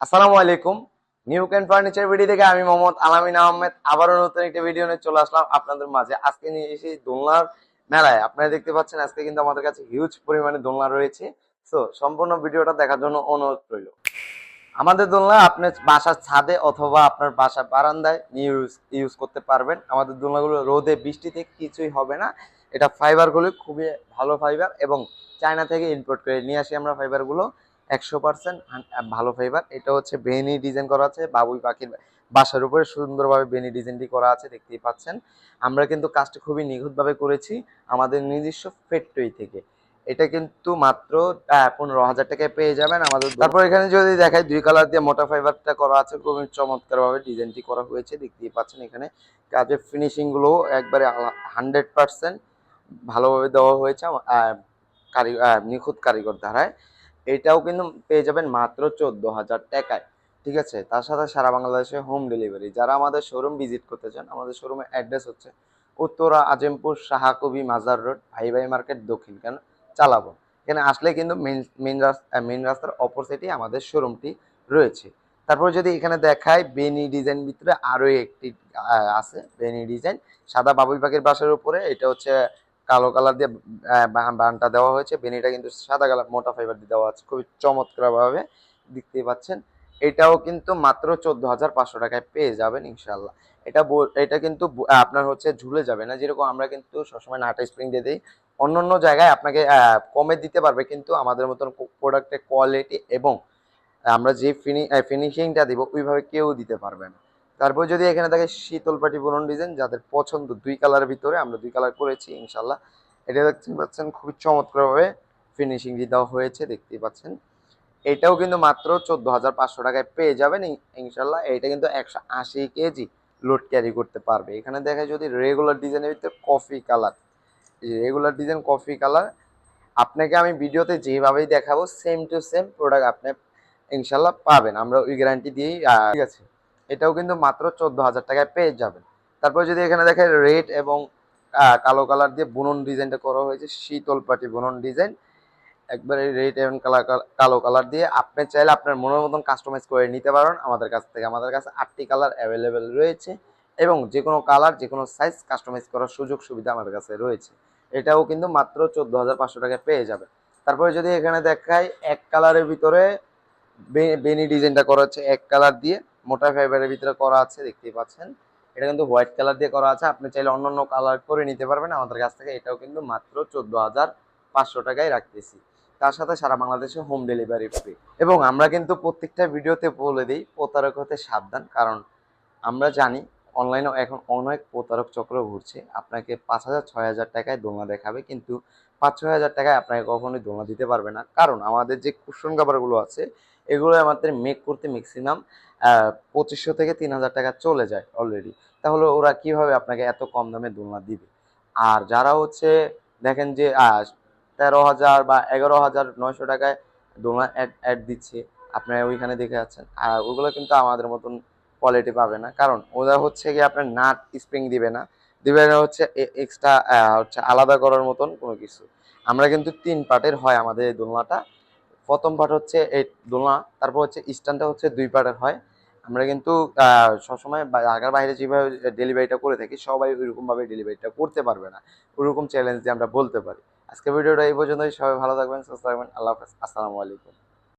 আসসালামু আলাইকুম। New can furniture video থেকে আমি মোহাম্মদ আলামিন আহমেদ। আবারও নতুন একটা ভিডিও নিয়ে চলে আসলাম আপনাদের মাঝে। আজকে নিয়ে এসেছি দোলনার মেলায়। আপনারা দেখতে পাচ্ছেন আজকে কিন্তু আমাদের কাছে হিউজ পরিমাণে দোলনা রয়েছে। তো সম্পূর্ণ ভিডিওটা দেখার জন্য অনুরোধ রইল। আমাদের দোলনা আপনার বাসার ছাদে অথবা আপনার বাসার বারান্দায় ইউজ ইউজ করতে পারবেন। আমাদের দোলনাগুলো রোদে বৃষ্টিতে কিছুই হবে না। এটা ফাইবারগুলো খুবই ভালো ফাইবার এবং চায়না থেকে ইম্পোর্ট করে নিয়ে আসি আমরা ফাইবারগুলো একশো পার্সেন্ট ভালো ফাইবার এটা হচ্ছে বেনি ডিজাইন করা আছে, বাবুই পাখির বাসার উপরে সুন্দরভাবে বেনি ডিজাইনটি করা আছে, দেখতেই পাচ্ছেন। আমরা কিন্তু কাজটা খুবই নিখুঁতভাবে করেছি আমাদের নিজস্ব ফ্যাক্টরি থেকে। এটা কিন্তু মাত্র পনেরো হাজার টাকায় পেয়ে যাবেন আমাদের তারপর এখানে যদি দেখাই, দুই কালার দিয়ে মোটা ফাইবারটা করা আছে, খুবই চমৎকারভাবে ডিজাইনটি করা হয়েছে, দেখতেই পাচ্ছেন এখানে। কাজের ফিনিশিংগুলো একবারে হান্ড্রেড পার্সেন্ট ভালোভাবে দেওয়া হয়েছে কারি নিখুঁত কারিগর ধারায় এটাও কিন্তু পেয়ে যাবেন মাত্র চোদ্দ হাজার টাকায়। ঠিক আছে? তার সাথে সারা বাংলাদেশে হোম ডেলিভারি যারা আমাদের শোরুম ভিজিট করতে চান, আমাদের শোরুমের অ্যাড্রেস হচ্ছে উত্তরা আজিমপুর শাহাকবি মাজার রোড ভাই ভাই মার্কেট, দক্ষিণ কেন চালাবো এখানে আসলে কিন্তু মেন মেন রাস্তা মেন রাস্তার অপোজিটে আমাদের শোরুমটি রয়েছে। তারপর যদি এখানে দেখায় বেনি ডিজাইন ভিতরে আরও একটি আছে। বেনি ডিজাইন সাদা বাবুই পাখির বাসার উপরে। এটা হচ্ছে কালো কালার দিয়ে বানটা দেওয়া হয়েছে। বেনিটা কিন্তু সাদা কালার, মোটা ফাইবার দিয়ে দেওয়া আছে। খুবই চমৎকার ভাবে দেখতেই পাচ্ছেন। এটাও কিন্তু মাত্র চোদ্দ হাজার পাঁচশো টাকায় পেয়ে যাবেন ইনশাল্লাহ এটা এটা কিন্তু আপনার হচ্ছে ঝুলে যাবে না। যেরকম আমরা কিন্তু সবসময় নাটা স্প্রিং দিয়ে দিই। অন্য অন্য জায়গায় আপনাকে কমে দিতে পারবে কিন্তু আমাদের মতন প্রোডাক্টের কোয়ালিটি এবং আমরা যে ফিনি ফিনিশিংটা দিব, ওইভাবে কেউ দিতে পারবে না। তারপর যদি এখানে থাকে শীতল পাটি বুনন ডিজাইন যাদের পছন্দ দুই কালারের ভিতরে, আমরা দুই কালার করেছি ইনশাল্লাহ এটা দেখতে পাচ্ছেন খুবই চমৎকারভাবে ফিনিশিং দেওয়া হয়েছে, দেখতেই পাচ্ছেন। এটাও কিন্তু মাত্র চোদ্দ হাজার পাঁচশো টাকায় পেয়ে যাবেন ইনশাল্লাহ এটা কিন্তু একশো আশি কেজি লোড ক্যারি করতে পারবে। এখানে দেখা যদি রেগুলার ডিজাইনের ভিতরে coffee colour regular design coffee colour আপনাকে আমি ভিডিওতে যেভাবেই দেখাবো সেম টু সেম প্রোডাক্ট আপনি ইনশাল্লাহ পাবেন। আমরা ওই গ্যারান্টি দিয়েই ঠিক আছে। এটাও কিন্তু মাত্র চোদ্দ হাজার টাকায় পেয়ে যাবেন। তারপর যদি এখানে দেখেন রেড এবং কালো কালার দিয়ে বুনন ডিজাইনটা করা হয়েছে, শীতল পাটি বুনন ডিজাইন। একবারে রেড এবং কালো কালার দিয়ে আপনি চাইলে আপনার মনের মতন কাস্টমাইজ করে নিতে পারেন। আমাদের কাছ থেকে, আমাদের কাছে আটটি কালার অ্যাভেলেবেল রয়েছে এবং যে কোনো কালার যে কোনো সাইজ কাস্টমাইজ করার সুযোগ সুবিধা আমাদের কাছে রয়েছে। এটাও কিন্তু মাত্র চোদ্দ হাজার পাঁচশো টাকায় পেয়ে যাবে তারপরে যদি এখানে দেখায় এক কালারের ভিতরে বেনি ডিজাইনটা করা হচ্ছে এক কালার দিয়ে। মোটা ফাইবারের ভিতরে করা আছে, দেখতেই পাচ্ছেন। এটা কিন্তু হোয়াইট কালার দিয়ে করা আছে। আপনি চাইলে অন্য অন্য কালার করে নিতে পারবেন। আমাদের কাছ থেকে এটাও কিন্তু মাত্র চোদ্দ হাজার পাঁচশো টাকায় রাখতেছি। তার সাথে সারা বাংলাদেশে হোম ডেলিভারি ফ্রি এবং আমরা কিন্তু প্রত্যেকটা ভিডিওতে বলে দিই, প্রতারক হতে সাবধান। কারণ আমরা জানি অনলাইনেও এখন অনেক প্রতারক চক্র ঘুরছে। আপনাকে পাঁচ হাজার, ছয় হাজার টাকায় দোলনা দেখাবে। কিন্তু পাঁচ, ছয় হাজার টাকায় আপনাকে কখনোই দোলনা দিতে পারবে না। কারণ আমাদের যে কুশন কাভারগুলো আছে এগুলো আমাদের মেক করতে ম্যাক্সিমাম পঁচিশশো থেকে তিন হাজার টাকা চলে যায় অলরেডি তাহলে ওরা কীভাবে আপনাকে এত কম দামে দোলনা দিবে? আর যারা হচ্ছে, দেখেন যে তেরো হাজার বা এগারো হাজার নয়শো টাকায় দোলনা অ্যাড অ্যাড দিচ্ছে, আপনারা ওইখানে দেখে যাচ্ছেন। আর ওগুলো কিন্তু আমাদের মতন কোয়ালিটি পাবে না। কারণ ওরা হচ্ছে কি আপনার নাট স্প্রিং দিবে না। দিবে না হচ্ছে এক্সট্রা হচ্ছে আলাদা করার মতন কোনো কিছু। আমরা কিন্তু তিন পার্টের হয় আমাদের এই দোলনাটা। প্রথম পার্ট হচ্ছে এই দোলনা, তারপর হচ্ছে স্ট্যান্ডটা হচ্ছে দুই পার্টের হয়। আমরা কিন্তু সবসময় ঢাকার বাইরে যেভাবে ডেলিভারিটা করে থাকি, সবাই ওইরকমভাবে ডেলিভারিটা করতে পারবে না। ওইরকম চ্যালেঞ্জ দিয়ে আমরা বলতে পারি। আজকে ভিডিওটা এই পর্যন্তই। সবাই ভালো থাকবেন, সুস্থ থাকবেন। আল্লাহ হাফেজ। আসসালামু আলাইকুম।